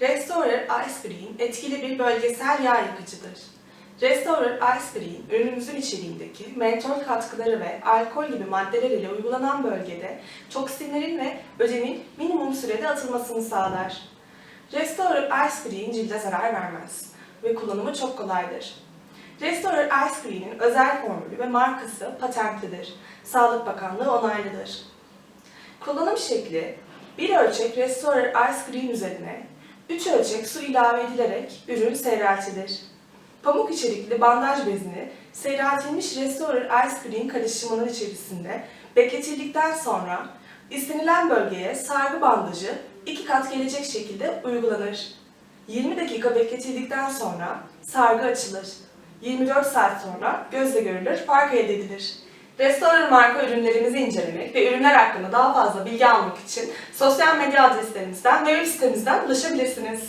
Restorer Ice Cream etkili bir bölgesel yağ yakıcıdır. Restorer Ice Cream, ürünümüzün içeriğindeki mentol katkıları ve alkol gibi maddeler ile uygulanan bölgede toksinlerin ve ödemin minimum sürede atılmasını sağlar. Restorer Ice Cream cilde zarar vermez ve kullanımı çok kolaydır. Restorer Ice Cream'in özel formülü ve markası patentlidir. Sağlık Bakanlığı onaylıdır. Kullanım şekli bir ölçek Restorer Ice Cream üzerine 3 ölçek su ilave edilerek ürün seyreltilir. Pamuk içerikli bandaj bezini seyreltilmiş Restorer Ice Cream karışımının içerisinde bekletildikten sonra istenilen bölgeye sargı bandajı iki kat gelecek şekilde uygulanır. 20 dakika bekletildikten sonra sargı açılır. 24 saat sonra gözle görülür fark elde edilir. Restorer marka ürünlerimizi incelemek ve ürünler hakkında daha fazla bilgi almak için sosyal medya adreslerimizden ve web sitemizden ulaşabilirsiniz.